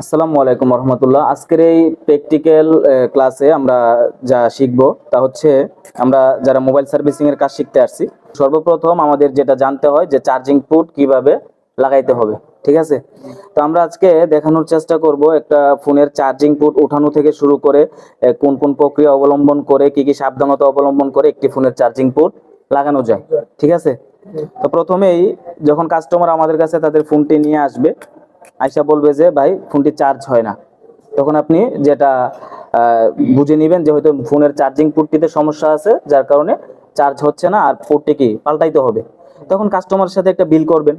আসসালামু আলাইকুম রহমতুল্লাহ। আজকের এই প্র্যাকটিক্যাল ক্লাসে আমরা যা শিখব তা হচ্ছে আমরা যারা মোবাইল সার্ভিসিং এর কাজ শিখতে আসছি, সর্বপ্রথম আমাদের যেটা জানতে হয় যে চার্জিং পুট কীভাবে লাগাইতে হবে, ঠিক আছে? তো আমরা আজকে দেখানোর চেষ্টা করব একটা ফোনের চার্জিং পুট উঠানো থেকে শুরু করে কোন কোন প্রক্রিয়া অবলম্বন করে, কি কি সাবধানতা অবলম্বন করে একটি ফোনের চার্জিং পুট লাগানো যায়, ঠিক আছে? তো প্রথমেই যখন কাস্টমার আমাদের কাছে তাদের ফোনটি নিয়ে আসবে আয়সা বলবে যে, ভাই, ফোনটি চার্জ হয় না। তখন আপনি যেটা বুঝে নেবেন যে, হয়তো ফোনের চার্জিং পোর্টটিতে সমস্যা আছে, যার কারণে চার্জ হচ্ছে না আর পোর্টটি কি পাল্টাইতে হবে। তখন কাস্টমারের সাথে একটা বিল করবেন।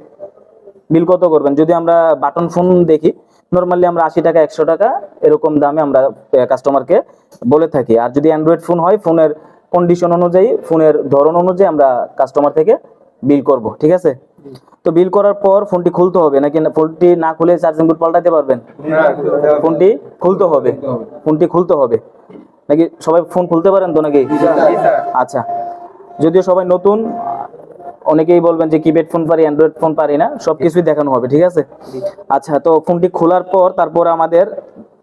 বিল কত করবেন? যদি আমরা বাটন ফোন দেখি নর্মালি আমরা আশি টাকা, একশো টাকা এরকম দামে আমরা কাস্টমারকে বলে থাকি। আর যদি অ্যান্ড্রয়েড ফোন হয় ফোনের কন্ডিশন অনুযায়ী ফোনের ধরন অনুযায়ী আমরা কাস্টমার থেকে বিল করব। ঠিক আছে? তো বিল করার পর ফোনটি খুলতে হবে নাকি ফোনটি না খুলে চার্জিং পোর্ট পাল্টাতে পারবেন? ফোনটি খুলতে হবে। ফোনটি খুলতে হবে। নাকি সবাই ফোন খুলতে পারেন তো নাকি? আচ্ছা। যদিও সবাই নতুন অনেকেই বলবেন যে কিপ্যাড ফোন পারি অ্যান্ড্রয়েড ফোন পারি না সবকিছুই দেখানো হবে ঠিক আছে? আচ্ছা তো ফোনটি খোলার পর তারপর আমাদের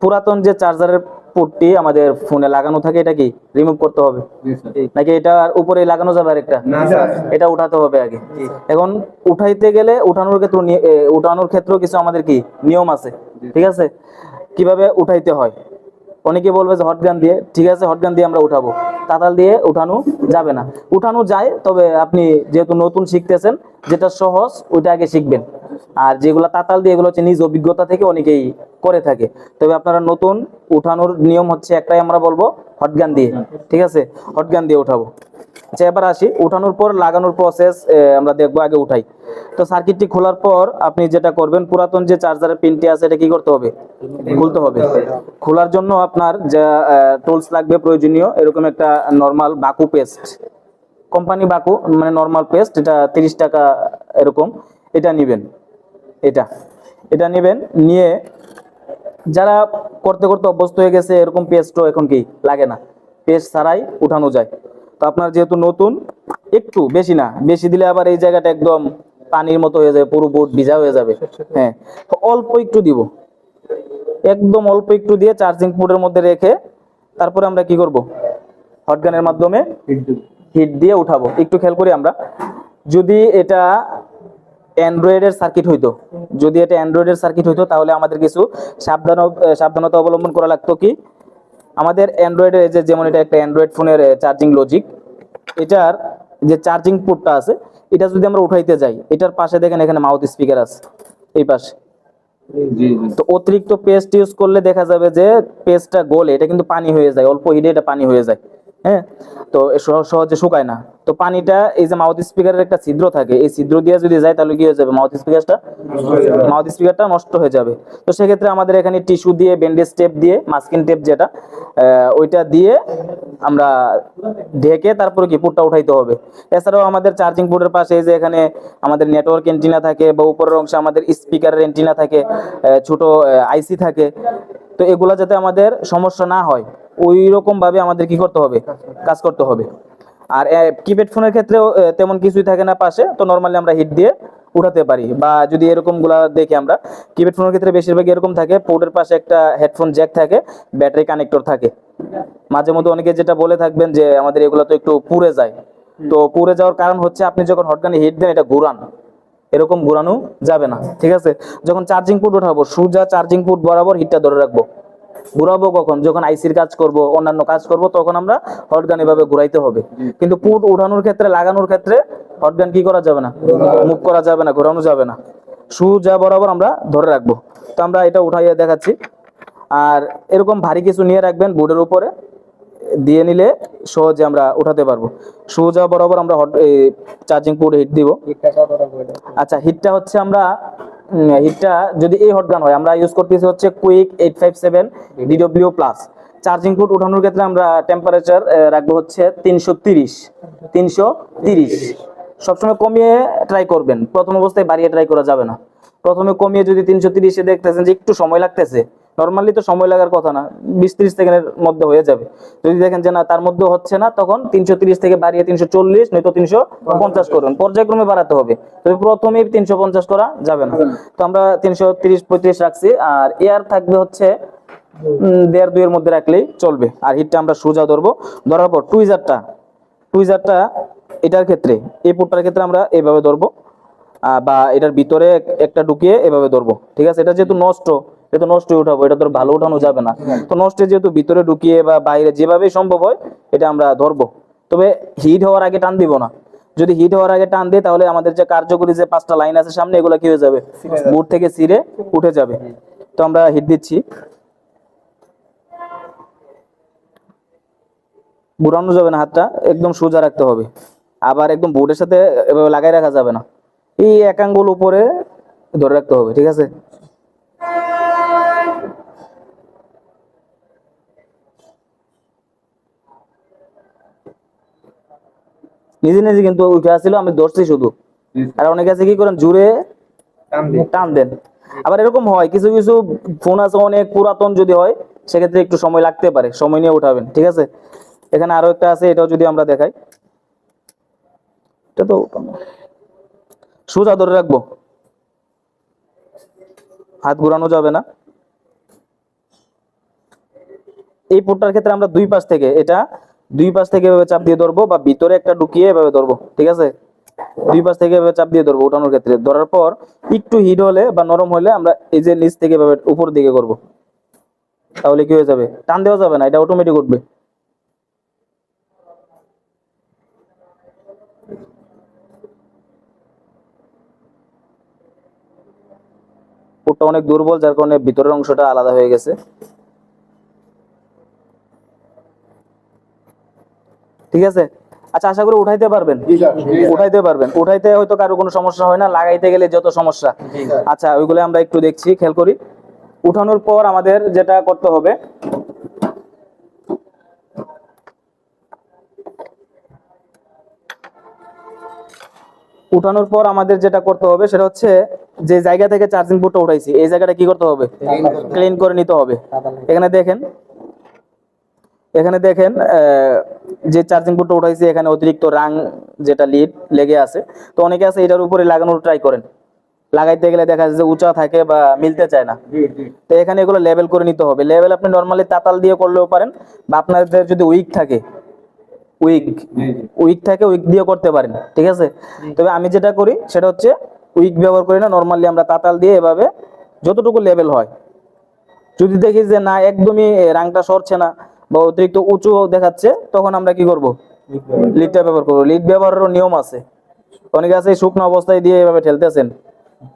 পুরাতন যে চার্জারের পোর্টটি আমাদের ফোনে লাগানো থাকে এটা কি রিমুভ করতে হবে? নাকি এটা উপরে লাগানো যাবে আরেকটা? এটা উঠাতে হবে আগে। এখন উঠাইতে গেলে উঠানোর ক্ষেত্রে উঠানোর ক্ষেত্রেও কিছু আমাদের কি নিয়ম আছে ঠিক আছে? কীভাবে উঠাইতে হয়? অনেকে বলবে যে হট হটগান দিয়ে ঠিক আছে হট হটগান দিয়ে আমরা উঠাবো। তাতাল দিয়ে উঠানো যাবে না। উঠানো যায় তবে আপনি যেহেতু নতুন শিখতেছেন যেটা সহজ ওইটা আগে শিখবেন। আর যেগুলো তাতাল দিয়ে এগুলো হচ্ছে নিজ অভিজ্ঞতা থেকে অনেকেই করে থাকে। তবে আপনারা নতুন উঠানোর নিয়ম হচ্ছে একটাই আমরা বলব হটগান দিয়ে, ঠিক আছে? হটগান দিয়ে উঠাবো। আচ্ছা এবার আসি। উঠানোর পর, লাগানোর প্রসেস আমরা দেখব, আগে উঠাই। তো সার্কিটটি খোলার পর আপনি যেটা করবেন, পুরাতন যে চার্জারের পিনটি আছে, এটা কি করতে হবে? খুলতে হবে। খোলার জন্য আপনার যা টুলস লাগবে, প্রয়োজনীয়, এরকম একটা নর্মাল বাকু পেস্ট কোম্পানি বাকু মানে নর্মাল পেস্ট এটা তিরিশ টাকা এরকম। এটা নেবেন। এটা। এটা নেবেন, নিয়ে যারা করতে করতে অভ্যস্ত হয়ে গেছে এরকম পেস্টও এখন কি লাগে না। পেস্ট ছাড়াই উঠানো যায়। তো আপনার যেহেতু নতুন একটু বেশি না বেশি দিলে আবার এই জায়গাটা একদম পানির মতো হয়ে যাবে পুরো বোর্ড ভিজা হয়ে যাবে। হ্যাঁ তো অল্প একটু দিব। একদম অল্প একটু দিয়ে চার্জিং পোর্টের মধ্যে রেখে তারপরে আমরা কি করব? হটগানের মাধ্যমে হিট দিয়ে উঠাবো। একটু খেয়াল করি আমরা। যদি এটা অ্যান্ড্রয়েডের সার্কিট হইতো। যদি এটা অ্যান্ড্রয়েডের সার্কিট হইতো তাহলে আমাদের কিছু সাবধান সাবধানতা অবলম্বন করা লাগতো কি? আমাদের অ্যান্ড্রয়েডের যে যেমন এটা একটা অ্যান্ড্রয়েড ফোনের চার্জিং লজিক এটার যে চার্জিং পোর্টটা আছে এটা যদি আমরা উঠাইতে যাই এটার পাশে দেখেন এখানে মাউথ স্পিকার আছে এই পাশে। তো অতিরিক্ত পেস্ট ইউজ করলে দেখা যাবে যে পেস্টটা গলে এটা কিন্তু পানি হয়ে যায় অল্প হিটে এটা পানি হয়ে যায়। হ্যাঁ? তো সহজে শুকায় না। তো পানিটা এই যে মাউথ স্পিকারের একটা ছিদ্র থাকে এই ছিদ্র দিয়ে যদি যায় তাহলে কি হয়ে যাবে? মাউথ স্পিকারটা মাউথ স্পিকারটা নষ্ট হয়ে যাবে। তো সেক্ষেত্রে আমাদের এখানে টিস্যু দিয়ে ব্যান্ডেজ টেপ দিয়ে মাস্কিন টেপ যেটা ওইটা দিয়ে আমরা ঢেকে তারপরে কি পুটটা উঠাইতে হবে। এছাড়াও আমাদের চার্জিং পোর্টের পাশে এই যে এখানে আমাদের নেটওয়ার্ক এন্টিনা থাকে বা উপরের অংশে আমাদের স্পিকারের এন্টিনা থাকে ছোট আইসি থাকে। তো এগুলা যাতে আমাদের সমস্যা না হয়। ওই রকম ভাবে আমাদের কি করতে হবে? কাজ করতে হবে। আর কিপ্যাড ফোনের ক্ষেত্রেও তেমন কিছুই থাকে না পাশে তো নর্মালি আমরা হিট দিয়ে উঠাতে পারি। বা যদি এরকমগুলা দেখি আমরা কিপ্যাড ফোনের ক্ষেত্রে বেশিরভাগ এরকম থাকে পোর্টের পাশে একটা হেডফোন জ্যাক থাকে ব্যাটারি কানেক্টর থাকে। মাঝে মধ্যে অনেকে যেটা বলে থাকবেন যে আমাদের এগুলো তো একটু পুড়ে যায়। তো পুড়ে যাওয়ার কারণ হচ্ছে আপনি যখন হটগানে হিট দেন এটা ঘুরান। এরকম ঘুরানো যাবে না ঠিক আছে? যখন চার্জিং পোর্ট উঠাবো সোজা চার্জিং পোর্ট বরাবর হিটটা ধরে রাখব। ঘুরাবো কখন? যখন আইসির কাজ করব অন্যান্য কাজ করব তখন আমরা হটগান এভাবে ঘুরাইতে হবে। কিন্তু পুট উঠানোর ক্ষেত্রে লাগানোর ক্ষেত্রে হটগান কি করা যাবে না? মুভ করা যাবে না ঘোরানো যাবে না। সোজা বরাবর আমরা ধরে রাখব। তো আমরা এটা উঠাইয়ে দেখাচ্ছি। আর এরকম ভারী কিছু নিয়ে রাখবেন বোর্ডের উপরে। দিয়ে নিলে সহজে আমরা উঠাতে পারব। সোজা বরাবর আমরা হট চার্জিং পোর্ট হিট দিব। আচ্ছা হিটটা হচ্ছে আমরা হিটটা যদি এই হটগান হয়, আমরা ইউজ করতেছি হচ্ছে quick eight five seven DW plus charging port উঠানোর ক্ষেত্রে আমরা টেম্পারেচার রাখব হচ্ছে তিনশো তিরিশ। তিনশো তিরিশ। সবসময় কমিয়ে ট্রাই করবেন। প্রথম অবস্থায় বাড়িয়ে ট্রাই করা যাবে না। প্রথমে কমিয়ে যদি তিনশো তিরিশে দেখতেছেন যে একটু সময় লাগতেছে নর্মালি তো সময় লাগার কথা না, বিশ ত্রিশ সেকেন্ডের মধ্যে হয়ে যাবে। যদি দেখেন যে না, তার মধ্যে হচ্ছে না, তখন তিনশো থেকে বাড়িয়ে তিনশো চল্লিশ, নয়তো তিনশো পঞ্চাশ করুন। পর্যায়ক্রমে বাড়াতে হবে। তবে প্রথমেই তিনশো পঞ্চাশ করা যাবে না। তো আমরা তিনশো তিরিশ, পঁয়ত্রিশ রাখছি। আর এয়ার থাকবে হচ্ছে দেড় দুইয়ের মধ্যে রাখলেই চলবে। আর হিটটা আমরা সোজা ধরবো। ধরার পর টুইজারটা টুইজারটা এটার ক্ষেত্রে, এই পোর্টটার ক্ষেত্রে আমরা এইভাবে ধরবো। বা এটার ভিতরে একটা ঢুকিয়ে এভাবে ধরবো। ঠিক আছে? এটা যেহেতু নষ্ট এটা তো নষ্ট উঠাবো, এটা তো ভালো উঠানো যাবে না। তো নষ্ট যেহেতু ভিতরে ঢুকিয়ে বা বাইরে যেভাবেই সম্ভব হয়, এটা আমরা ধরবো। তবে হিট হওয়ার আগে টান দিব না। যদি হিট হওয়ার আগে টান দিই, তাহলে আমাদের যে কার্যকরী যে পাঁচটা লাইন আছে সামনে, এগুলো কি হয়ে যাবে? বুট থেকে সিরে উঠে যাবে। তো আমরা হিট দিচ্ছি। বুড়ানো যাবে না হাতটা, একদম সোজা রাখতে হবে। আবার একদম বোর্ডের সাথে লাগাই রাখা যাবে না। এই এক আঙ্গুল উপরে ধরে রাখতে হবে, ঠিক আছে? নিজে নিজে কিন্তু উঠে আসছিল আমি ধরছি শুধু। আর অনেকে আছে কি করেন জুড়ে টান দেন। আবার এরকম হয় কিছু কিছু ফোন আছে অনেক পুরাতন যদি হয় সেক্ষেত্রে একটু সময় লাগতে পারে সময় নিয়ে উঠাবেন ঠিক আছে? এখানে আরও একটা আছে এটাও যদি আমরা দেখাই। এটা তো সোজা ধরে রাখব। হাত ঘুরানো যাবে না। এই পোর্টটার ক্ষেত্রে আমরা দুই পাশ থেকে এটা দুই পাশ থেকে এভাবে চাপ দিয়ে ধরবো বা ভিতরে একটা ঢুকিয়ে এভাবে ধরবো, ঠিক আছে? দুই পাশ থেকে এভাবে চাপ দিয়ে ধরবো উঠানোর ক্ষেত্রে। ধরার পর একটু হিট হলে বা নরম হলে আমরা এই যে নিচ থেকে এভাবে উপর দিকে করব। তাহলে কি হয়ে যাবে? টান দেওয়া যাবে না, এটা অটোমেটিক উঠবে। অনেক দুর্বল, যার কারণে ভিতরের অংশটা আলাদা হয়ে গেছে। ঠিক আছে? আচ্ছা আশা করি উঠাইতে পারবেন। উঠাইতে পারবেন। উঠাইতে হয়তো কারও কোনো সমস্যা হয় না লাগাইতে গেলে যত সমস্যা। আচ্ছা ওইগুলো আমরা একটু দেখছি খেয়াল করি। উঠানোর পর আমাদের যেটা করতে হবে উঠানোর পর আমাদের যেটা করতে হবে সেটা হচ্ছে যে জায়গা থেকে চার্জিং পোর্টটা উঠাইছি এই জায়গাটা কি করতে হবে? ক্লিন করে নিতে হবে। এখানে দেখেন এখানে দেখেন আহ, যে চার্জিং পোর্টটা উঠাইছি এখানে অতিরিক্ত রাং যেটা লিড লেগে আছে তো অনেকে আছে এটার উপরে লাগানোর ট্রাই করেন। লাগাইতে গেলে দেখা যায় যে উঁচা থাকে বা মিলতে চায় না। তো এখানে এগুলো লেভেল করে নিতে হবে। লেভেল আপনি নর্মালি তাতাল দিয়ে করলেও পারেন বা আপনাদের যদি উইক থাকে উইক উইক থাকে উইক দিয়ে করতে পারেন ঠিক আছে? তবে আমি যেটা করি সেটা হচ্ছে উইক ব্যবহার করি না নর্মালি আমরা তাতাল দিয়ে এভাবে যতটুকু লেভেল হয়। যদি দেখি যে না একদমই রাংটা সরছে না বা অতিরিক্ত উঁচু দেখাচ্ছে তখন আমরা কি করব? লিডটা ব্যবহার করব। লিড ব্যবহারেরও নিয়ম আছে। অনেকে আছে শুকনো অবস্থায় দিয়ে এভাবে ঠেলতেছেন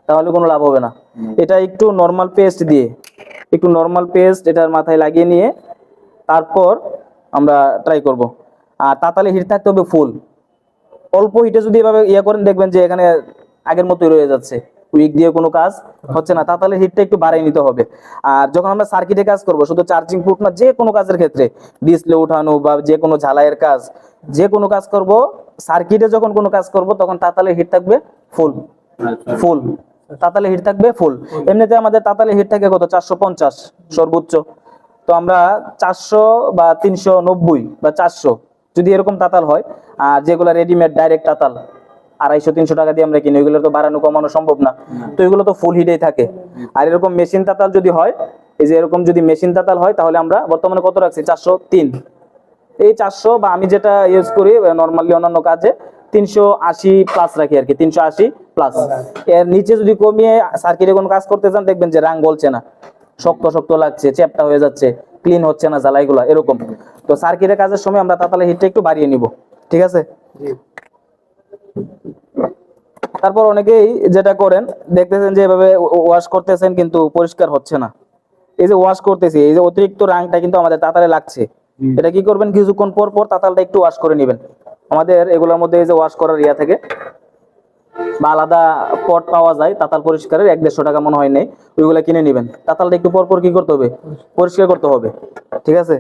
তাহলে কোনো লাভ হবে না। এটা একটু নর্মাল পেস্ট দিয়ে একটু নর্মাল পেস্ট এটার মাথায় লাগিয়ে নিয়ে তারপর আমরা ট্রাই করব। আর তাতালে হিট থাকতে হবে ফুল। অল্প হিটে যদি এভাবে ইয়ে করেন দেখবেন যে এখানে আগের মতোই রয়ে যাচ্ছে। উইক দিয়ে কোনো কাজ হচ্ছে না তাহলে হিটটা একটু বাড়াই নিতে হবে। আর যখন আমরা সার্কিটে কাজ করব শুধু চার্জিং পুট না যে কোনো কাজের ক্ষেত্রে ডিসপ্লে উঠানো বা যে কোনো ঝালাইয়ের কাজ যে কোনো কাজ করব সার্কিটে যখন কোনো কাজ করব তখন তাতালে হিট থাকবে ফুল ফুল তাতালে হিট থাকবে ফুল এমনিতে আমাদের তাতালে হিট থাকে কত? চারশো পঞ্চাশ সর্বোচ্চ। তো আমরা চারশো বা তিনশো নব্বই বা চারশো যদি এরকম তাতাল হয় আর যেগুলো রেডিমেড ডাইরেক্ট তাতাল আড়াইশো, তিনশো টাকা দিয়ে আমরা কিনি, ওইগুলো তো বাড়ানো, কমানো সম্ভব না। তো এগুলো তো ফুল হিটেই থাকে। আর এরকম মেশিন তাতাল যদি হয়, এই যে এরকম যদি মেশিন তাতাল হয়, তাহলে আমরা বর্তমানে কত রাখছি? চারশো তিন। এই চারশো বা আমি যেটা ইউজ করি নর্মালি অন্যান্য কাজে, তিনশো আশি প্লাস রাখি আর কি, তিনশো আশি প্লাস এর নিচে যদি কমিয়ে সার্কিটে কোনো কাজ করতে চান, দেখবেন যে রাং বলছে না। শক্ত শক্ত লাগছে, চ্যাপটা হয়ে যাচ্ছে ক্লিন হচ্ছে না, জ্বালাইগুলো, এরকম। তো সার্কিটের কাজের সময় আমরা তাতালে হিটটা একটু বাড়িয়ে নিব। ঠিক আছে? তারপর অনেকেই যেটা করেন দেখতেছেন যে এভাবে ওয়াশ করতেছেন কিন্তু পরিষ্কার হচ্ছে না। এই যে ওয়াশ করতেছি এই যে অতিরিক্ত রাংটা কিন্তু আমাদের তাতালে লাগছে। এটা কি করবেন? কিছুক্ষণ পর পর তাতালটা একটু ওয়াশ করে নেবেন। আমাদের এগুলোর মধ্যে এই যে ওয়াশ করার ইয়া থেকে বা আলাদা পট পাওয়া যায় তাতাল পরিষ্কারের এক দেড়শো টাকা মনে হয় নেই ওইগুলো কিনে নেবেন। তাতালটা একটু পর পর কি করতে হবে? পরিষ্কার করতে হবে। ঠিক আছে?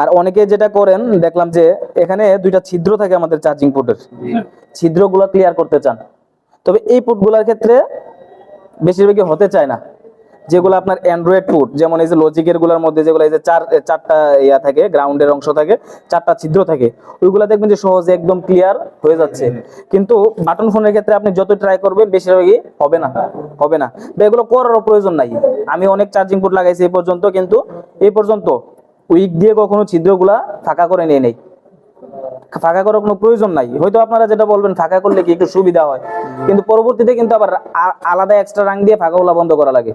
আর অনেকে যেটা করেন, দেখলাম যে এখানে দুইটা ছিদ্র থাকে আমাদের চার্জিং পোর্টের ছিদ্রগুলো ক্লিয়ার করতে চান। তবে এই পোর্টগুলোর ক্ষেত্রে বেশিরভাগই হতে চায় না। যেগুলো আপনার অ্যান্ড্রয়েড পুট যেমন এই যে লজিকেরগুলোর মধ্যে যেগুলো এই যে চার চারটা ইয়া থাকে গ্রাউন্ডের অংশ থাকে, চারটা ছিদ্র থাকে, ওইগুলো দেখবেন যে সহজে একদম ক্লিয়ার হয়ে যাচ্ছে। কিন্তু বাটন ফোনের ক্ষেত্রে আপনি যত ট্রাই করবেন, বেশিরভাগই হবে না হবে না। এগুলো করারও প্রয়োজন নাই। আমি অনেক চার্জিং পোর্ট লাগাইছি এই পর্যন্ত, কিন্তু এই পর্যন্ত উইক দিয়ে কখনো ছিদ্রগুলা ফাঁকা করে নিয়ে নেই। ফাঁকা করার কোনো প্রয়োজন নাই। হয়তো আপনারা যেটা বলবেন ফাঁকা করলে কি একটু সুবিধা হয়? কিন্তু পরবর্তীতে কিন্তু আবার আলাদা এক্সট্রা রাং দিয়ে ফাঁকাগুলা বন্ধ করা লাগে।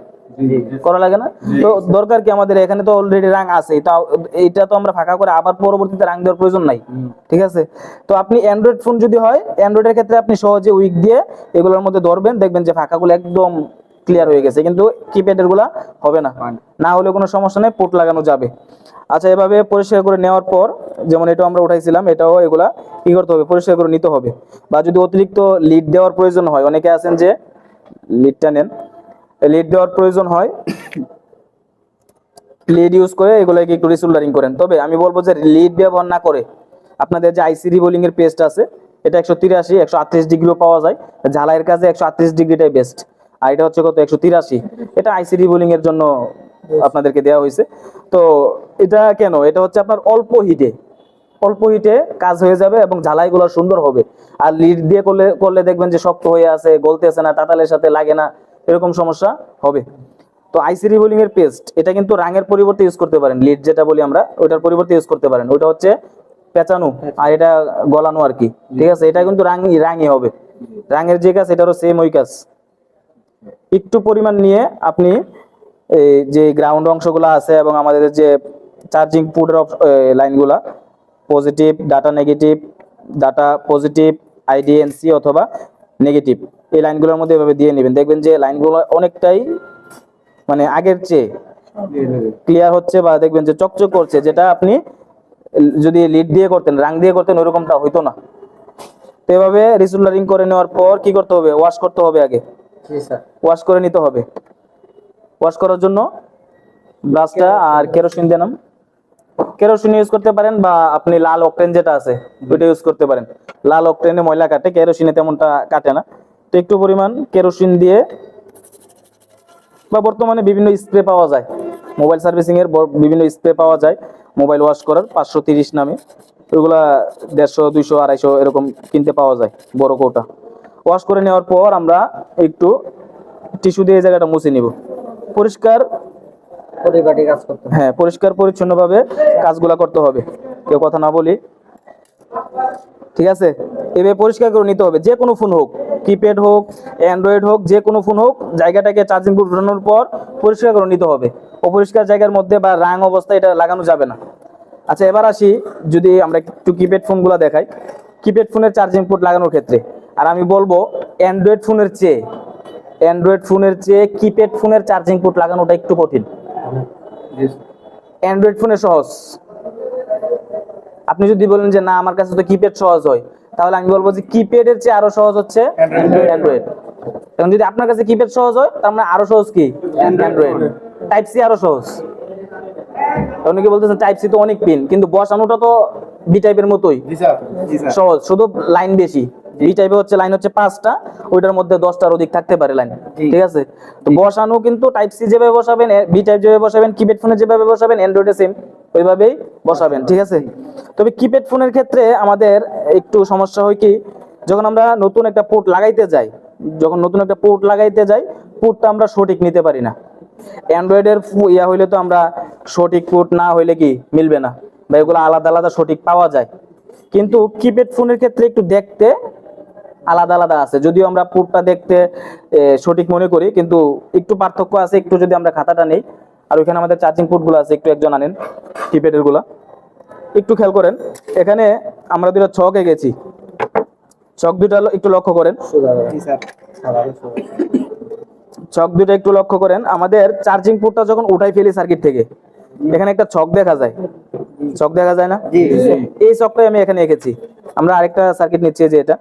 করা লাগে না? তো দরকার কি আমাদের? এখানে তো অলরেডি রাং আছে। তাও এইটা তো আমরা ফাঁকা করে আবার পরবর্তীতে রাং দেওয়ার প্রয়োজন নাই। ঠিক আছে? তো আপনি অ্যান্ড্রয়েড ফোন যদি হয় অ্যান্ড্রয়েডের ক্ষেত্রে আপনি সহজে উইক দিয়ে এগুলোর মধ্যে ধরবেন। দেখবেন যে ফাঁকাগুলো একদম ক্লিয়ার হয়ে গেছে। কিন্তু কিপ্যাডেরগুলা হবে না। না হলে কোনো সমস্যা নেই পোর্ট লাগানো যাবে। আচ্ছা এভাবে পরিষ্কার করে নেওয়ার পর যেমন এটা আমরা উঠাইছিলাম, এটাও এগুলা কি করতে হবে, পরিষ্কার করে নিতে হবে। বা যদি অতিরিক্ত লিড দেওয়ার প্রয়োজন হয়, অনেকে আছেন যে লিডটা নেন লিড দেওয়ার প্রয়োজন হয় লিড ইউজ করে এগুলোকে একটু রিসোল্ডারিং করেন। তবে আমি বলব যে লিড ব্যবহার না করে আপনাদের যে আইসি রিবোলিং এর পেস্ট আছে, এটা একশো তিরাশি, একশো আটত্রিশ ডিগ্রিও পাওয়া যায়, ঝালাইয়ের কাছে একশো আটত্রিশ ডিগ্রিটাই বেস্ট আর এটা হচ্ছে কত? একশো তিরাশি। এটা আইসি রিবোলিং এর জন্য আপনাদেরকে দেওয়া হয়েছে। তো এটা কেন? এটা হচ্ছে আপনার অল্প হিটে। অল্প হিটে কাজ হয়ে যাবে এবং ঝালাইগুলো সুন্দর হবে। আর লিড দিয়ে করলে করলে দেখবেন যে শক্ত হয়ে আছে, গলতেছে না, তাতালের সাথে লাগে না, এরকম সমস্যা হবে। তো আইসি রিবোলিং এর পেস্ট এটা কিন্তু রাঙের পরিবর্তে ইউজ করতে পারেন। লিড যেটা বলি আমরা ওটার পরিবর্তে ইউজ করতে পারেন। ওটা হচ্ছে পেঁচানো, আর এটা গলানো আর কি। ঠিক আছে? এটা কিন্তু রাঙি রাঙি হবে। রাঙের যে কাজ, এটারও সেম ওই কাজ। একটু পরিমাণ নিয়ে আপনি এই যে গ্রাউন্ড অংশগুলো আছে এবং আমাদের যে চার্জিং পুটের লাইনগুলা positive data negative data positive ID NC অথবা নেগেটিভ এই লাইনগুলোর মধ্যে এভাবে দিয়ে নেবেন। দেখবেন যে লাইনগুলো অনেকটাই মানে আগের চেয়ে ক্লিয়ার হচ্ছে বা দেখবেন যে চকচক করছে যেটা আপনি যদি লিড দিয়ে করতেন রাং দিয়ে করতেন ওইরকমটা হইতো না। তো এভাবে রিসোল্ডারিং করে নেওয়ার পর কি করতে হবে? ওয়াশ করতে হবে আগে। ওয়াশ করে নিতে হবে। ওয়াশ করার জন্য ব্রাশটা আর কেরোসিন দেনাম কেরোসিন ইউজ করতে পারেন বা আপনি লাল অকটেন যেটা আছে ওইটা ইউজ করতে পারেন। লাল অকটেনে ময়লা কাটে কেরোসিনে তেমনটা কাটে না। তো একটু পরিমাণ কেরোসিন দিয়ে বা বর্তমানে বিভিন্ন স্প্রে পাওয়া যায়। মোবাইল সার্ভিসিং এর বিভিন্ন স্প্রে পাওয়া যায় মোবাইল ওয়াশ করার পাঁচশো তিরিশ নামে। ওইগুলা দেড়শো দুইশো আড়াইশো এরকম কিনতে পাওয়া যায় বড় কৌটা। ওয়াশ করে নেওয়ার পর আমরা একটু টিস্যু দিয়ে জায়গাটা মুছে নিব। পরিষ্কার পরিপাটি কাজ করতে হ্যাঁ পরিষ্কার পরিচ্ছন্নভাবে কাজগুলা করতে হবে। কেউ কথা না বলি। ঠিক আছে? এভাবে পরিষ্কার করে নিতে হবে। যে কোনো ফোন হোক কিপ্যাড হোক অ্যান্ড্রয়েড হোক যে কোনো ফোন হোক জায়গাটাকে চার্জিং পোর্ট উঠানোর পর পরিষ্কার করে নিতে হবে। অপরিষ্কার জায়গার মধ্যে বা রাং অবস্থায় এটা লাগানো যাবে না। আচ্ছা এবার আসি যদি আমরা একটু কিপ্যাড ফোনগুলো দেখাই। কিপ্যাড ফোনের চার্জিং পোর্ট লাগানোর ক্ষেত্রে। আর আমি বলব অ্যান্ড্রয়েড ফোনের চেয়ে অ্যান্ড্রয়েড ফোনের চেয়ে কিপ্যাড ফোনের চার্জিং পোর্ট লাগানোটা একটু কঠিন। অ্যান্ড্রয়েড ফোনে সহজ। আপনি যদি বলেন যে না আমার কাছে তো কিপ্যাড সহজ হয় তাহলে আমি বলব যে কিপ্যাডের চেয়ে আরও সহজ হচ্ছে অ্যান্ড্রয়েড এখন যদি আপনার কাছে কিপ্যাড সহজ হয় তার মানে আরও সহজ কি? অ্যান্ড্রয়েড টাইপ সি আরও সহজ। অনেকে বলতেছেন টাইপ সি তো অনেক পিন কিন্তু বসানোটা তো বি টাইপের মতোই। সহজ শুধু লাইন বেশি। বি টাইপে হচ্ছে লাইন হচ্ছে পাঁচটা ওইটার মধ্যে দশটার অধিক থাকতে পারে লাইন ঠিক আছে? তো বসানো কিন্তু টাইপ সি যেভাবে বসাবেন বি টাইপ যেভাবে বসাবেন কিপ্যাড ফোনে যেভাবে বসাবেন অ্যান্ড্রয়েডে সেম ওইভাবেই বসাবেন ঠিক আছে? তবে কিপ্যাড ফোনের ক্ষেত্রে আমাদের একটু সমস্যা হয় কি যখন আমরা নতুন একটা পোর্ট লাগাইতে যাই যখন নতুন একটা পোর্ট লাগাইতে যাই পোর্টটা আমরা সঠিক নিতে পারি না। অ্যান্ড্রয়েডের ইয়া হইলে তো আমরা সঠিক পোর্ট না হইলে কি মিলবে না? বা এগুলো আলাদা আলাদা সঠিক পাওয়া যায়। কিন্তু কিপ্যাড ফোনের ক্ষেত্রে একটু দেখতে আলাদা আলাদা আছে। যদিও আমরা পোর্টটা দেখতে সঠিক মনে করি কিন্তু একটু পার্থক্য আছে একটু যদি আমরা খাতাটা নেই। আর ওইখানে আমাদের চার্জিং পোর্টগুলো আছে একটু একজন আনেন কিপ্যাডেরগুলা। একটু খেয়াল করেন এখানে আমরা দুটো ছক এঁকেছি। ছক দুটা একটু লক্ষ্য করেন। ছক। দুটা একটু লক্ষ্য করেন আমাদের চার্জিং পোর্টটা যখন উঠাই ফেলি সার্কিট থেকে এখানে একটা ছক দেখা যায়। ছক দেখা যায় না? এই ছকটাই আমি এখানে এঁকেছি। আমরা আরেকটা সার্কিট নিচ্ছি যে এটা।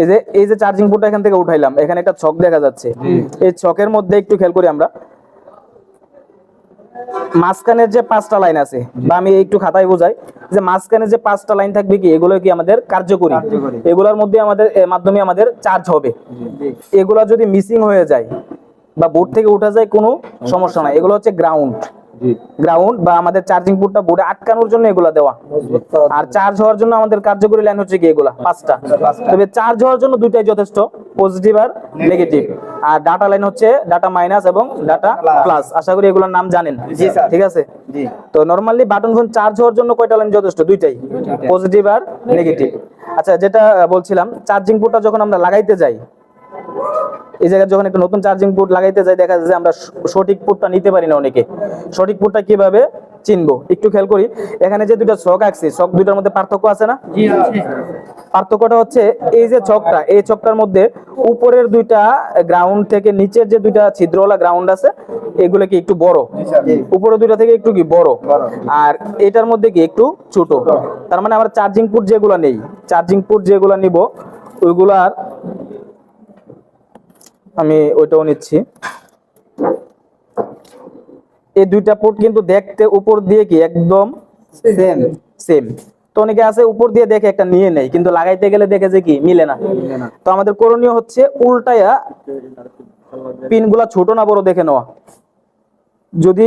এই যে এই যে চার্জিং পোর্টটা এখান থেকে উঠাইলাম এখানে একটা ছক দেখা যাচ্ছে। এই ছকের মধ্যে একটু খেয়াল করি আমরা। মাঝখানের যে পাঁচটা লাইন আছে বা আমি একটু খাতায় বোঝাই যে মাঝখানে যে পাঁচটা লাইন থাকবে কি এগুলো কি আমাদের কার্যকরী? এগুলোর মধ্যে আমাদের মাধ্যমে আমাদের চার্জ হবে। এগুলা যদি মিসিং হয়ে যায় বা বোর্ড থেকে উঠা যায় কোনো সমস্যা নাই। এগুলো হচ্ছে গ্রাউন্ড গ্রাউন্ড বা আমাদের চার্জিং পোর্টটা বোর্ডে আটকানোর জন্য এগুলা দেওয়া। আর চার্জ হওয়ার জন্য আমাদের কার্যকরী লাইন হচ্ছে কি এগুলা পাঁচটা। তবে চার্জ হওয়ার জন্য দুইটাই যথেষ্ট পজিটিভ আর নেগেটিভ আর ডাটা লাইন হচ্ছে ডাটা মাইনাস এবং ডাটা প্লাস আশা করি এগুলোর নাম জানেন। জি, স্যার। ঠিক আছে? জি। তো নরমালি বাটন ফোন চার্জ হওয়ার জন্য কয়টা লাইন যথেষ্ট? দুইটাই। পজিটিভ আর নেগেটিভ আচ্ছা যেটা বলছিলাম চার্জিং পোর্টটা যখন আমরা লাগাইতে যাই এই জায়গায় যখন একটা নতুন চার্জিং পোর্ট লাগাইতে যাই দেখা যায় যে আমরা সঠিক পোর্টটা নিতে পারি না অনেকে। সঠিক পোর্টটা কীভাবে চিনবো? একটু খেয়াল করি এখানে যে দুটো ছক আঁকছি ছক দুটার মধ্যে পার্থক্য আছে না? জি আছে। পার্থক্যটা হচ্ছে এই যে ছকটা এই ছকটার মধ্যে উপরের দুইটা গ্রাউন্ড থেকে নিচের যে দুইটা ছিদ্রওয়ালা গ্রাউন্ড আছে এগুলো কি একটু বড়? উপরে দুইটা থেকে একটু কি বড়? আর এটার মধ্যে কি একটু ছোট? তার মানে আমরা চার্জিং পোর্ট যেগুলো নেই চার্জিং পোর্ট যেগুলো নিব ওইগুলার আমি ওইটাও নিচ্ছি। এই দুইটা পোর্ট কিন্তু দেখতে উপর দিয়ে কি একদম সেম সেম তো অনেকে আছে উপর দিয়ে দেখে একটা নিয়ে নেই কিন্তু লাগাইতে গেলে দেখে যে কি মিলে না। তো আমাদের করণীয় হচ্ছে উল্টায়া পিনগুলা ছোট না বড় দেখে নেওয়া। যদি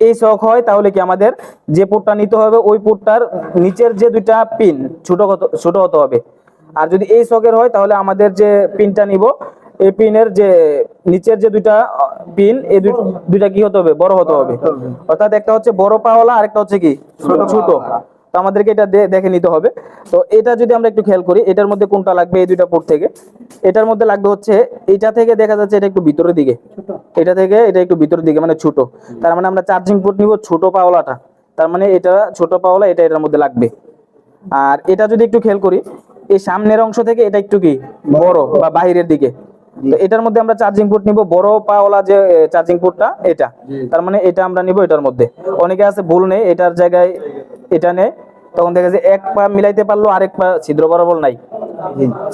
এই শখ হয় তাহলে কি আমাদের যে পোর্টটা নিতে হবে ওই পোর্টটার নিচের যে দুইটা পিন ছোট হতে- ছোট হতে হবে। আর যদি এই শখের হয় তাহলে আমাদের যে পিনটা নিব এই পিনের যে নিচের যে দুইটা পিন এই দুই- দুইটা কি হতে হবে? বড় হতে হবে। অর্থাৎ একটা হচ্ছে বড় পাওয়ালা আর একটা হচ্ছে কি? ছোট তো আমাদেরকে এটা দেখে নিতে হবে। তো এটা যদি আমরা একটু খেয়াল করি এটার মধ্যে কোনটা লাগবে এই দুইটা পোর্ট থেকে? এটার মধ্যে লাগবে হচ্ছে এটা থেকে দেখা যাচ্ছে এটা একটু ভিতরের দিকে। এটা থেকে এটা একটু ভিতরের দিকে মানে ছোট। তার মানে আমরা চার্জিং পোর্ট নিব ছোট পাওয়ালাটা। তার মানে এটা ছোট পাওয়ালা এটা এটার মধ্যে লাগবে। আর এটা যদি একটু খেয়াল করি এই সামনের অংশ থেকে এটা একটু কি? বড় বা বাহিরের দিকে। এটার মধ্যে আমরা চার্জিং পোর্ট নিব। বড় পাওয়ালা যে চার্জিং পোর্টটা এটা। তার মানে এটা আমরা নিব এটার মধ্যে। অনেকে আছে ভুল নেই এটার জায়গায় এটা নেই। তখন দেখা যায় এক পা মিলাইতে পারল আরেক পা ছিদ্র বরাবর নাই।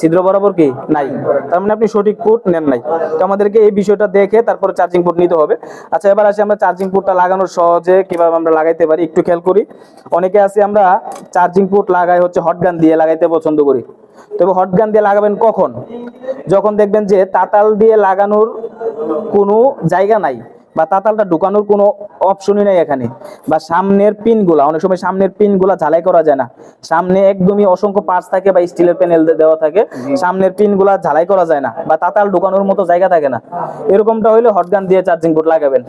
ছিদ্র বরাবর কি? নাই। তার মানে আপনি সঠিক পোর্ট নেন নাই। তো আমাদেরকে এই বিষয়টা দেখে তারপরে চার্জিং পোর্ট নিতে হবে। আচ্ছা এবার আসি আমরা চার্জিং পোর্টটা লাগানোর সহজে কীভাবে আমরা লাগাইতে পারি, একটু খেয়াল করি। অনেকে আছে আমরা চার্জিং পোর্ট লাগাই হচ্ছে হট গান দিয়ে লাগাইতে পছন্দ করি। তবে হট গান দিয়ে লাগাবেন কখন? যখন দেখবেন যে তাতাল দিয়ে লাগানোর কোনো জায়গা নাই। বা তাতালটা ঢুকানোর কোনো অপশনই নাই এখানে। বা সামনের পিনগুলা অনেক সময় সামনের পিনগুলা ঝালাই করা যায় না। সামনে একদমই অসংখ্য পার্টস থাকে বা স্টিলের প্যানেল দেওয়া থাকে। সামনের পিনগুলা ঝালাই করা যায় না বা তাতাল ঢুকানোর মতো জায়গা থাকে না। এরকমটা হইলে হটগান দিয়ে চার্জিং পোর্ট লাগাবেন।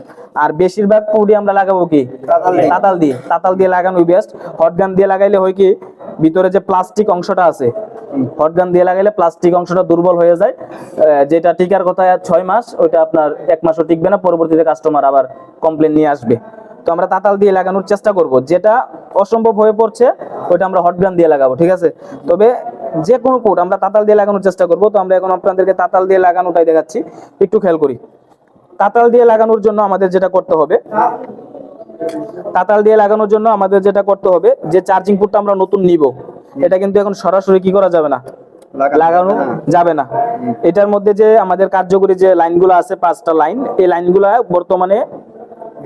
আর বেশিরভাগ পুডি আমরা লাগাবো কি? তাতাল দিয়ে। তাতাল দিয়ে। লাগানোই বেস্ট হটগান দিয়ে লাগাইলে হয় কি? ভিতরে যে প্লাস্টিক অংশটা আছে হটগান দিয়ে লাগাইলে প্লাস্টিক অংশটা দুর্বল হয়ে যায়। যেটা টিকার কথা ছয় মাস, ওইটা আপনার এক মাসও টিকবে না, পরবর্তীতে কাস্টমার আবার কমপ্লেন নিয়ে আসবে। তো আমরা তাতাল দিয়ে লাগানোর চেষ্টা করব। যেটা অসম্ভব হয়ে পড়ছে, ওইটা আমরা হটগান দিয়ে লাগাবো, ঠিক আছে? তবে যে কোনো কোড আমরা তাতাল দিয়ে লাগানোর চেষ্টা করব। তো আমরা এখন আপনাদেরকে তাতাল দিয়ে লাগানোটাই দেখাচ্ছি। একটু খেয়াল করি। তাতাল দিয়ে লাগানোর জন্য আমাদের যেটা করতে হবে তাতাল দিয়ে লাগানোর জন্য আমাদের যেটা করতে হবে যে চার্জিং পোর্টটা আমরা নতুন নিব এটা কিন্তু এখন সরাসরি কি করা যাবে না? লাগানো যাবে না। এটার মধ্যে যে আমাদের কার্যকরী যে লাইনগুলো আছে পাঁচটা লাইন এই লাইনগুলো বর্তমানে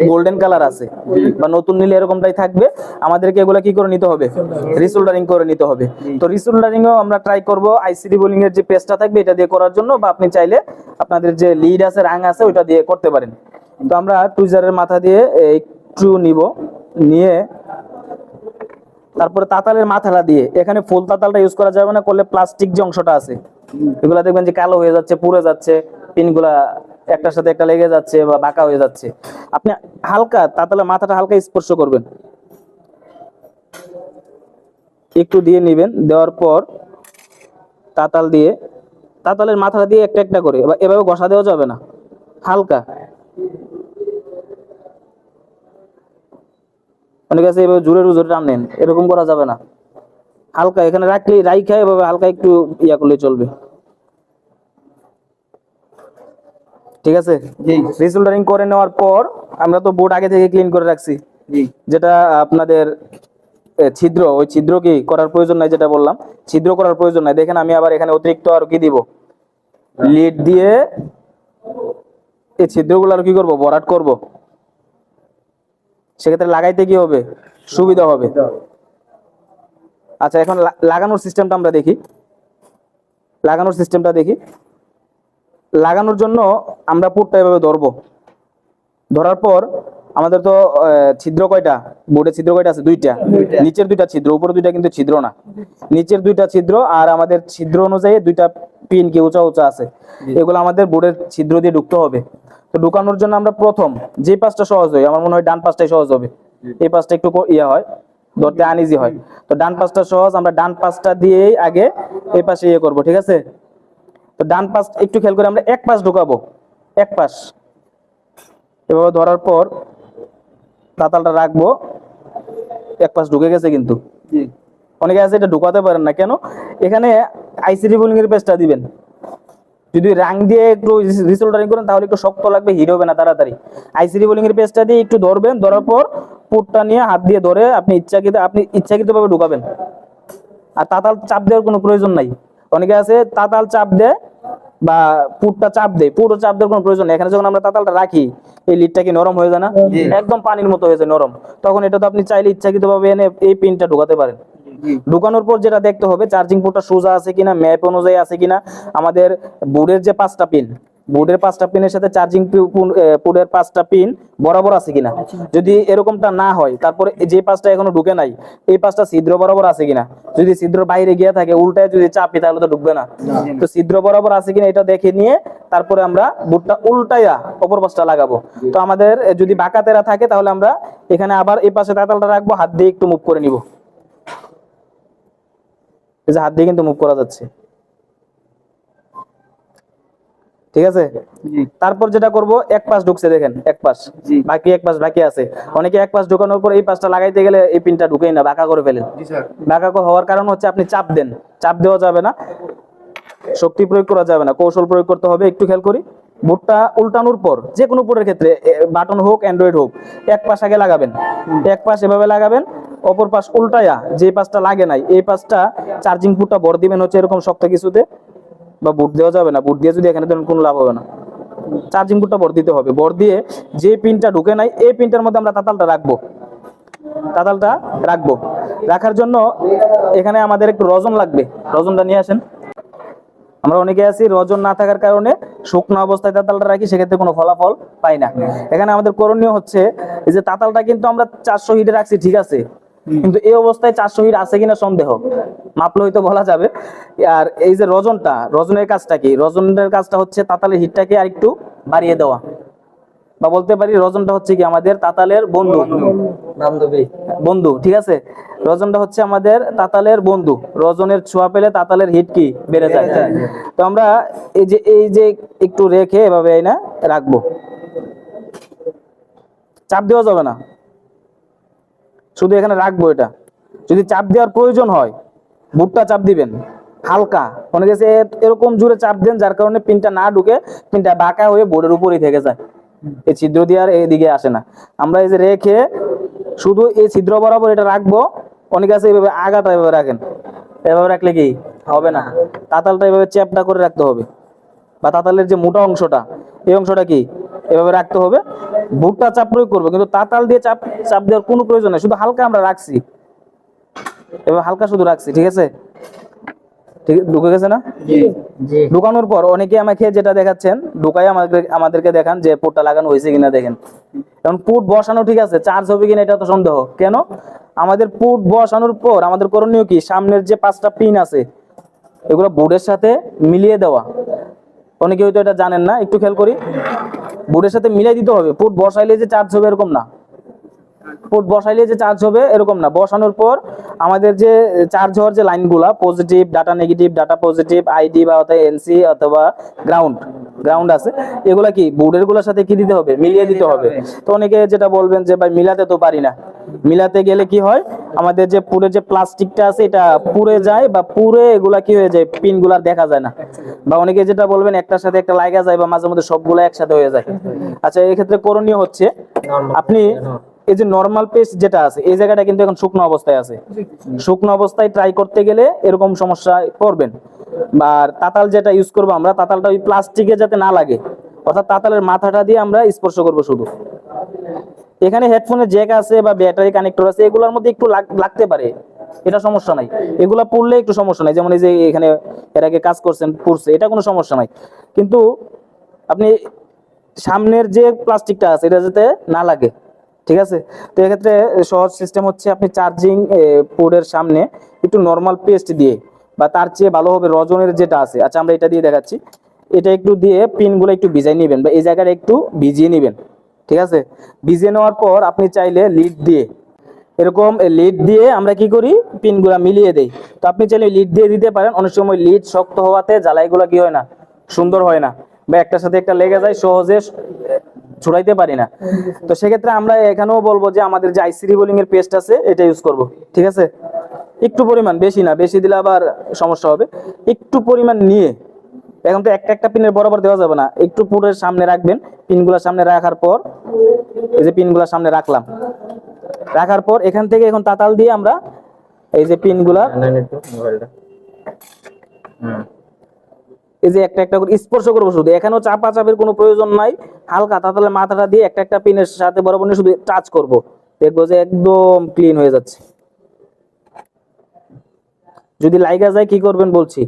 গোল্ডেন কালার আছে। বা নতুন নিলে এরকমটাই থাকবে। আমাদেরকে এগুলো কি করে নিতে হবে? রিসোল্ডারিং করে নিতে হবে। তো রিসোল্ডারিং ও আমরা ট্রাই করব আইসিডি বোলিং এর যে পেজটা থাকবে এটা দিয়ে করার জন্য বা আপনি চাইলে আপনাদের যে লিড আছে রাং আছে ওইটা দিয়ে করতে পারেন। তো আমরা টুইজারের মাথা দিয়ে একটু নিব, নিয়ে তারপরে তাতালের মাথাটা দিয়ে, এখানে ফুল তাতালটা ইউজ করা যাবে না, করলে প্লাস্টিক যে অংশটা আছে, এগুলা দেখবেন যে কালো হয়ে যাচ্ছে, পুড়ে যাচ্ছে, পিনগুলা একটার সাথে একটা লেগে যাচ্ছে বা বাঁকা হয়ে যাচ্ছে। আপনি হালকা তাতালের মাথাটা হালকা স্পর্শ করবেন। একটু দিয়ে নেবেন, দেওয়ার পর তাতাল দিয়ে, তাতালের মাথাটা দিয়ে একটা একটা করে এভাবে ঘষা দেওয়া যাবে না, হালকা। অনেক আছে এভাবে জোরে জোরে টান নেন এরকম করা যাবে না। হালকা এখানে রাখলে রাইখা এভাবে হালকা একটু ইয়া করলে চলবে। ঠিক আছে? রিসোল্ডারিং করে নেওয়ার পর আমরা তো বোর্ড আগে থেকে ক্লিন করে রাখছি। যেটা আপনাদের ছিদ্র ওই ছিদ্র কি করার প্রয়োজন নাই যেটা বললাম। ছিদ্র করার প্রয়োজন নাই। দেখেন আমি আবার এখানে অতিরিক্ত আর কি দিব? লিড দিয়ে এই ছিদ্রগুলো আর কি করব? ভরাট করব। সেক্ষেত্রে লাগাইতে কি হবে? সুবিধা হবে। আচ্ছা এখন লাগানোর সিস্টেমটা আমরা দেখি। লাগানোর সিস্টেমটা দেখি। লাগানোর জন্য আমরা পুটটা এভাবে ধরবো। ধরার পর আমাদের তো আহ, ছিদ্র কয়টা? বোর্ডে ছিদ্র কয়টা আছে? দুইটা। নিচের দুইটা ছিদ্র উপরে দুইটা কিন্তু ছিদ্র না। নিচের দুইটা ছিদ্র আর আমাদের ছিদ্র অনুযায়ী দুইটা পিন কি উঁচা উঁচা আছে। এগুলো আমাদের বোর্ডের ছিদ্র দিয়ে ঢুকতে হবে। তো ঢুকানোর জন্য আমরা প্রথম যে পাঁচটা সহজ হয় আমার মনে হয় ডান পাঁচটাই সহজ হবে। এই পাঁচটা একটু ইয়ে হয় ধরতে আনইজি হয়। তো ডান পাঁচটা সহজ আমরা ডান পাঁচটা দিয়েই আগে এই পাশে ইয়ে করব ঠিক আছে? তো ডান পাশ একটু খেয়াল করে আমরা এক পাশ ঢুকাবো এক পাশ। এভাবে ধরার পর তাতালটা রাখব এক পাশ ঢুকে গেছে কিন্তু। অনেকে আছে এটা ঢুকাতে পারেন না কেন? এখানে আইসিডি বোলিং এর পেজটা দিবেন। যদি রাং দিয়ে একটু রিসোল্ডারিং করেন তাহলে একটু শক্ত লাগবে হিট হবে না তাড়াতাড়ি। আইসিডি বোলিং এর পেজটা দিয়ে একটু ধরবেন ধরার পর পুটটা নিয়ে হাত দিয়ে ধরে আপনি ইচ্ছাকৃত আপনি ইচ্ছাকৃতভাবে ঢুকাবেন। আর তাতাল চাপ দেওয়ার কোনো প্রয়োজন নাই। অনেকে আছে তাতাল চাপ দেয় বা পুটটা চাপ দেয়। পুরো চাপ দেওয়ার কোনো প্রয়োজন নেই। এখানে যখন আমরা তাতালটা রাখি এই লিডটা কি নরম হয়ে যায় না? একদম পানির মতো হয়ে যায় নরম। তখন এটা তো আপনি চাইলে ইচ্ছাকৃতভাবে এনে এই পিনটা ঢুকাতে পারেন। ঢুকানোর পর যেটা দেখতে হবে চার্জিং পোর্টটা সোজা আছে কিনা ম্যাপ অনুযায়ী আছে কিনা আমাদের বোর্ডের যে পাঁচটা পিন বোর্ডের পাঁচটা পিনের সাথে চার্জিং পোর্টের পাঁচটা পিন বরাবর আছে কিনা। যদি এরকমটা না হয় তারপরে যে পাঁচটা এখনও ঢুকে নাই এই পাঁচটা ছিদ্র বরাবর আছে কিনা। যদি ছিদ্র বাইরে গিয়ে থাকে উল্টায় যদি চাপি তাহলে তো ঢুকবে না। তো ছিদ্র বরাবর আছে কিনা এটা দেখে নিয়ে তারপরে আমরা বুটটা উল্টাইয়া অপর পাশটা লাগাবো। তো আমাদের যদি বাঁকা তেরা থাকে তাহলে আমরা এখানে আবার এই পাশে তাতালটা রাখব হাত দিয়ে একটু মুভ করে নিব। এই যে হাত দিয়ে কিন্তু মুভ করা যাচ্ছে। ঠিক আছে? জি। তারপর যেটা করব এক পাশ ঢুকছে দেখেন এক পাশ। জি। বাকি এক পাশ বাকি আছে। অনেকে এক পাশ ঢোকানোর পর এই পাশটা লাগাইতে গেলে এই পিনটা ঢুকেই না বাঁকা করে ফেলেন। জি স্যার। বাঁকা হওয়ার কারণ হচ্ছে আপনি চাপ দেন। চাপ দেওয়া যাবে না। শক্তি প্রয়োগ করা যাবে না। কৌশল প্রয়োগ করতে হবে একটু খেয়াল করি। বোর্ডটা উল্টানোর পর যে কোনো বোর্ডের ক্ষেত্রে বাটন হোক অ্যান্ড্রয়েড হোক এক পাশ আগে লাগাবেন। এক পাশ এভাবে লাগাবেন অপর পাশ উল্টায়া যে পাশটা লাগে নাই, এই পাশটা চার্জিং পুটটা বড় দিবেন হচ্ছে এরকম শক্ত কিছুতে বা বুট দেওয়া যাবে না। বুট দিয়ে যদি এখানে দেন কোনো লাভ হবে না। চার্জিং পুটটা বড় দিতে হবে। বড় দিয়ে যে পিনটা ঢুকে নাই, এই পিনটার মধ্যে আমরা তাতালটা রাখব। তাতালটা রাখব। রাখার জন্য এখানে আমাদের একটু রজন লাগবে। রজনটা নিয়ে আসেন। আমরা অনেকে আছি, রজন না থাকার কারণে শুকনো অবস্থায় তাতালটা রাখি, সেক্ষেত্রে কোনো ফলাফল পাই না। এখানে আমাদের করণীয় হচ্ছে, এই যে তাতালটা কিন্তু আমরা চারশো হিটে রাখছি, ঠিক আছে। কিন্তু এই অবস্থায় চারশো হিট আছে কিনা সন্দেহ? মাপলে হয়তো বলা যাবে। আর এই যে রজনটা রজনের কাজটা কি? রজনের কাজটা হচ্ছে তাতালের হিটটাকে আরেকটু বাড়িয়ে দেওয়া। বা বলতে পারি রজনটা হচ্ছে কি আমাদের তাতালের বন্ধু? বান্ধবী। বন্ধু ঠিক আছে? রজনটা হচ্ছে আমাদের তাতালের বন্ধু। রজনের ছোঁয়া পেলে তাতালের হিট কি? বেড়ে যায়। যায়। তো আমরা এই যে এই যে একটু রেখে এভাবে এই না রাখব। চাপ দেওয়া যাবে না। শুধু এখানে রাখব এটা। যদি চাপ দেওয়ার প্রয়োজন হয় বুটটা চাপ দিবেন, হালকা। আছে এ- এরকম জুড়ে চাপ দেন, যার কারণে পিনটা না ঢুকে পিনটা বাঁকা হয়ে বোর্ডের উপরেই থেকে যায়। এই ছিদ্র দিয়ে আর আসে না। আমরা এই যে রেখে শুধু এই ছিদ্র বরাবর এটা রাখব। অনেকে আছে এইভাবে আগাটা এভাবে রাখেন। এভাবে রাখলে কি হবে না? তাতালটা এভাবে চ্যাপটা করে রাখতে হবে। বা তাতালের যে মোটা অংশটা, এই অংশটা কি? এভাবে রাখতে হবে। বুটটা চাপ প্রয়োগ করব কিন্তু তাতাল দিয়ে চাপ চাপ দেওয়ার কোনো প্রয়োজন নেই। শুধু হালকা আমরা রাখছি। এবার হালকা শুধু রাখছি ঠিক আছে? ঠিক ঢুকে গেছে না? ঢুকানোর পর অনেকে আমাকে যেটা দেখাচ্ছেন ঢুকাই আমাদের আমাদেরকে দেখান যে পুটটা লাগানো হয়েছে কিনা দেখেন। এখন পুট বসানো ঠিক আছে চার্জ হবে কিনা এটা তো সন্দেহ। কেন? আমাদের পুট বসানোর পর আমাদের করণীয় কি? সামনের যে পাঁচটা পিন আছে এগুলো বোর্ডের সাথে মিলিয়ে দেওয়া। অনেকে হয়তো এটা জানেন না, একটু খেয়াল করি। বোর্ডের সাথে মিলাই দিতে হবে। পুট বসাইলে যে চার্জ হবে এরকম না। পুট বসাইলে যে চার্জ হবে এরকম না। বসানোর পর আমাদের যে চার্জ হওয়ার যে লাইনগুলা positive data negative data positive ID বা অথবা এনসি অথবা গ্রাউন্ড গ্রাউন্ড আছে এগুলা কি বোর্ডেরগুলোর সাথে কি দিতে হবে? মিলিয়ে দিতে হবে। তো অনেকে যেটা বলবেন যে ভাই মিলাতে তো পারি না। মিলাতে গেলে কি হয়? আমাদের যে পুরে যে প্লাস্টিকটা আছে এটা পুড়ে যায় বা পুরে এগুলা কি হয়ে যায়? পিনগুলা দেখা যায় না। বা অনেকে যেটা বলবেন একটার সাথে একটা লাগা যায় বা মাঝে মধ্যে সবগুলো একসাথে হয়ে যায়। আচ্ছা এক্ষেত্রে করণীয় হচ্ছে আপনি এই যে নর্মাল পেস্ট যেটা আছে এই জায়গাটা কিন্তু এখন শুকনো অবস্থায় আছে। শুকনো অবস্থায় ট্রাই করতে গেলে এরকম সমস্যায় পড়বেন। বা তাতাল যেটা ইউজ করব আমরা, তাতালটা ওই প্লাস্টিকে যাতে না লাগে। অর্থাৎ তাতালের মাথাটা দিয়ে আমরা স্পর্শ করব শুধু। এখানে হেডফোনের জ্যাক আছে বা ব্যাটারি কানেক্টর আছে, এগুলোর মধ্যে একটু লাগতে পারে। এটা সমস্যা নাই। এগুলা পড়লে একটু সমস্যা নাই। যেমন এই যে এখানে এর আগে কাজ করছেন, পড়ছে, এটা কোনো সমস্যা নাই। কিন্তু আপনি সামনের যে প্লাস্টিকটা আছে, এটা যাতে না লাগে। ঠিক আছে? তো এক্ষেত্রে সহজ সিস্টেম হচ্ছে আপনি চার্জিং পোর্টের সামনে একটু নর্মাল পেস্ট দিয়ে বা তার চেয়ে ভালো হবে রজনের যেটা আছে। আচ্ছা আমরা এটা দিয়ে দেখাচ্ছি। এটা একটু দিয়ে পিনগুলো একটু ভিজাই নেবেন বা এই জায়গাটা একটু ভিজিয়ে নেবেন। ঠিক আছে? ভিজিয়ে নেওয়ার পর আপনি চাইলে লিড দিয়ে, এরকম লিড দিয়ে আমরা কি করি? পিনগুলা মিলিয়ে দেই। তো আপনি চাইলে লিড দিয়ে দিতে পারেন। অনেক সময় লিড শক্ত হওয়াতে জ্বালাইগুলো কি হয় না? সুন্দর হয় না বা একটার সাথে একটা লেগে যায়, সহজে ছুড়াইতে পারি না। তো সেক্ষেত্রে আমরা এখানেও বলব যে আমাদের যে আইসি রিবোলিং এর পেস্ট আছে, এটা ইউজ করব। ঠিক আছে? একটু পরিমাণ বেশি না বেশি দিলে আবার সমস্যা হবে। একটু পরিমাণ নিয়ে এখন তো একটা একটা পিনের বরাবর দেওয়া যাবে না। একটু পুরের সামনে রাখবেন পিনগুলো সামনে রাখার পর এই যে পিনগুলো সামনে রাখলাম রাখার পর এখান থেকে এখন তাতাল দিয়ে আমরা এই যে পিনগুলা হুম। এই যে একটা একটা করে স্পর্শ করব শুধু। এখানেও চাপা চাপের কোনো প্রয়োজন নাই হালকা তাতালে মাথাটা দিয়ে একটা একটা পিনের সাথে বরাবর নিয়ে শুধু টাচ করব। দেখব যে একদম ক্লিন হয়ে যাচ্ছে। যদি লাইগা যায় কি করবেন বলছি?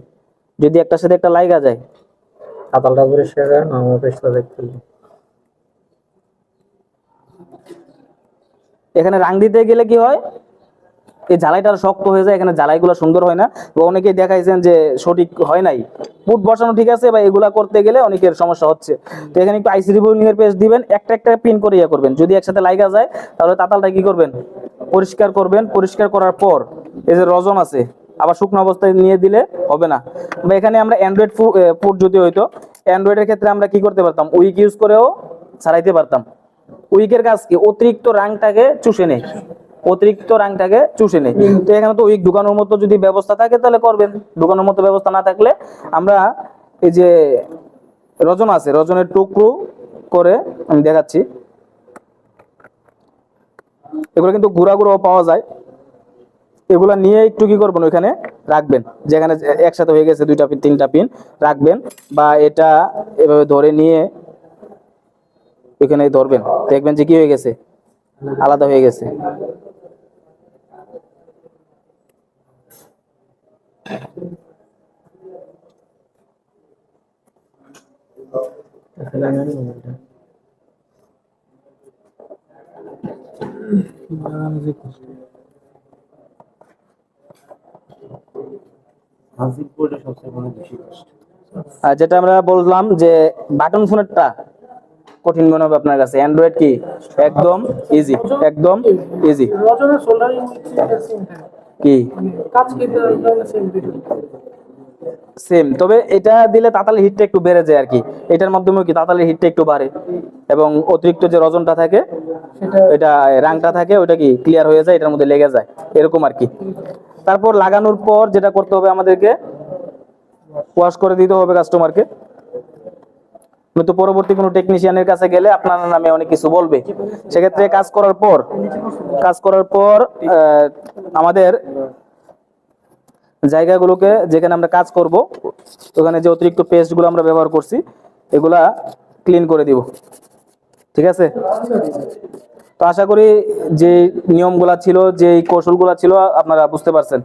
যদি একটার সাথে একটা লাইগা যায়। হাতালটা পরিষ্কার করেন আমার পেছটা দেখতে এখানে রাং দিতে গেলে কি হয়? এই আরও শক্ত হয়ে যায় এখানে জ্বালাইগুলো সুন্দর হয় না। বা অনেকেই দেখাইছেন যে সঠিক হয় নাই। পুট বসানো ঠিক আছে বা এগুলা করতে গেলে অনেকের সমস্যা হচ্ছে। তো এখানে একটু আইসি রিবোলিং এর পেজ দিবেন একটা একটা পিন করে ইয়ে করবেন। যদি একসাথে লাইগা যায় তাহলে তাতালটা কি করবেন? পরিষ্কার করবেন। পরিষ্কার করার পর এই যে রজন আছে আবার শুকনো অবস্থায় নিয়ে দিলে হবে না। বা এখানে আমরা অ্যান্ড্রয়েড পুট যদি হইতো অ্যান্ড্রয়েডের ক্ষেত্রে আমরা কি করতে পারতাম? উইক ইউজ করেও ছাড়াইতে পারতাম। উইকের কাজ কি? অতিরিক্ত রাংটাকে চুষে নেয় অতিরিক্ত রাংটাকে চুষে নেয় তো এখানে তো উইক ঢুকানোর মতো যদি ব্যবস্থা থাকে, তাহলে করবেন। ঢুকানোর মতো ব্যবস্থা না থাকলে আমরা এই যে রজন আছে, রজনের টুকরো করে আমি দেখাচ্ছি। এগুলো কিন্তু গুঁড়া গুঁড়াও পাওয়া যায়। এগুলা নিয়ে একটু কি করবেন ওইখানে? রাখবেন। যেখানে একসাথে হয়ে গেছে দুইটা পিন, তিনটা পিন, রাখবেন বা এটা এভাবে ধরে নিয়ে এখানে ধরবেন। দেখবেন যে কি হয়ে গেছে। আলাদা হয়ে গেছে। আর যেটা আমরা বললাম যে বাটন ফোনেরটা কঠিন মনে হবে আপনার কাছে। অ্যান্ড্রয়েড কি? একদম ইজি একদম ইজি কি? সেম সেম তবে এটা দিলে তাতালি হিটটা একটু বেড়ে যায় আর কি এটার মাধ্যমে কি তাতালি হিটটা একটু বাড়ে? এবং অতিরিক্ত যে রজনটা থাকে এটা রাংটা থাকে ওটা কি ক্লিয়ার হয়ে যায় এটার মধ্যে লেগে যায়? এরকম আর কি তারপর লাগানোর পর যেটা করতে হবে আমাদেরকে ওয়াশ করে দিতে হবে কাস্টমারকে নয়তো পরবর্তী কোনো টেকনিশিয়ানের কাছে গেলে আপনার নামে অনেক কিছু বলবে। সেক্ষেত্রে কাজ করার পর, কাজ করার পর আমাদের জায়গাগুলোকে যেখানে আমরা কাজ করব, ওখানে যে অতিরিক্ত পেস্টগুলো আমরা ব্যবহার করছি, এগুলা ক্লিন করে দিব। ঠিক আছে? তো আশা করি যে নিয়মগুলা ছিল যে কৌশলগুলা ছিল আপনারা বুঝতে পারছেন।